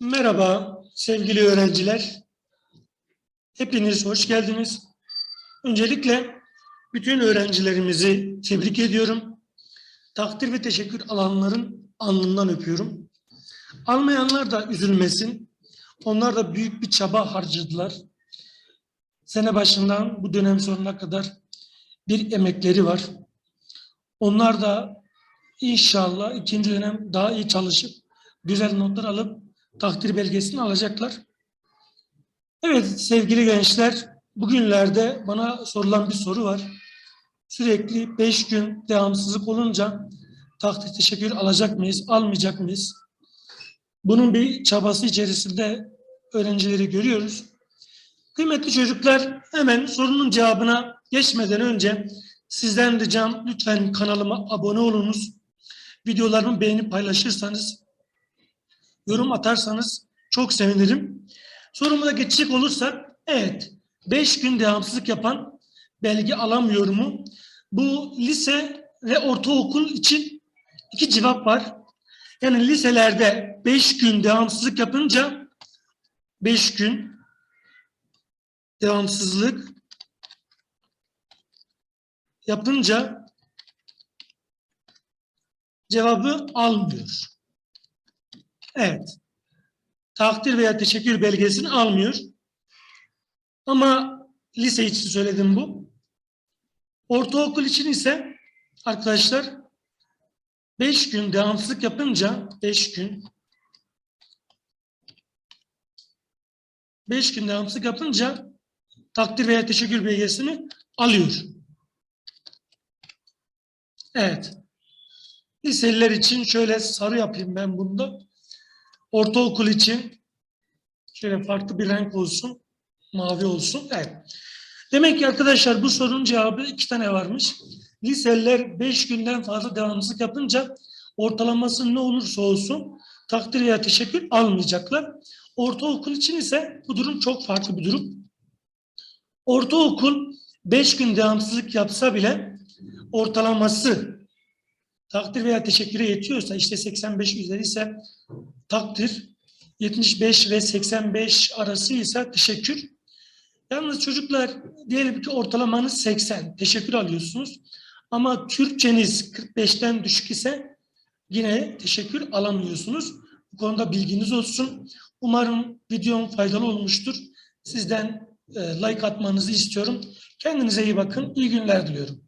Merhaba sevgili öğrenciler. Hepiniz hoş geldiniz. Öncelikle bütün öğrencilerimizi tebrik ediyorum. Takdir ve teşekkür alanların alnından öpüyorum. Almayanlar da üzülmesin. Onlar da büyük bir çaba harcadılar. Sene başından bu dönem sonuna kadar bir emekleri var. Onlar da inşallah ikinci dönem daha iyi çalışıp güzel notlar alıp takdir belgesini alacaklar. Evet sevgili gençler, bugünlerde bana sorulan bir soru var. Sürekli beş gün devamsızlık olunca takdir teşekkür alacak mıyız, almayacak mıyız? Bunun bir çabası içerisinde öğrencileri görüyoruz. Kıymetli çocuklar, hemen sorunun cevabına geçmeden önce sizden ricam lütfen kanalıma abone olunuz. Videolarımı beğenip paylaşırsanız yorum atarsanız çok sevinirim. Soruma da geçecek olursak, evet, 5 gün devamsızlık yapan belge alamıyor mu? Bu lise ve ortaokul için iki cevap var. Yani liselerde 5 gün devamsızlık yapınca 5 gün devamsızlık yapınca cevabı almıyor. Evet. Takdir veya teşekkür belgesini almıyor. Ama lise için söyledim bu. Ortaokul için ise arkadaşlar 5 gün devamsızlık yapınca 5 gün 5 gün devamsızlık yapınca takdir veya teşekkür belgesini alıyor. Evet. Liseliler için şöyle sarı yapayım ben bunda. Ortaokul için şöyle farklı bir renk olsun. Mavi olsun. Evet. Demek ki arkadaşlar bu sorunun cevabı iki tane varmış. Liseliler beş günden fazla devamsızlık yapınca ortalaması ne olursa olsun takdir veya teşekkür almayacaklar. Ortaokul için ise bu durum çok farklı bir durum. Ortaokul beş gün devamsızlık yapsa bile ortalaması takdir veya teşekküre yetiyorsa işte 85 üzeri ise takdir 75 ve 85 arası ise teşekkür. Yalnız çocuklar diyelim ki ortalamanız 80 teşekkür alıyorsunuz ama Türkçeniz 45'ten düşük ise yine teşekkür alamıyorsunuz. Bu konuda bilginiz olsun. Umarım videom faydalı olmuştur. Sizden e, like atmanızı istiyorum. Kendinize iyi bakın. İyi günler diliyorum.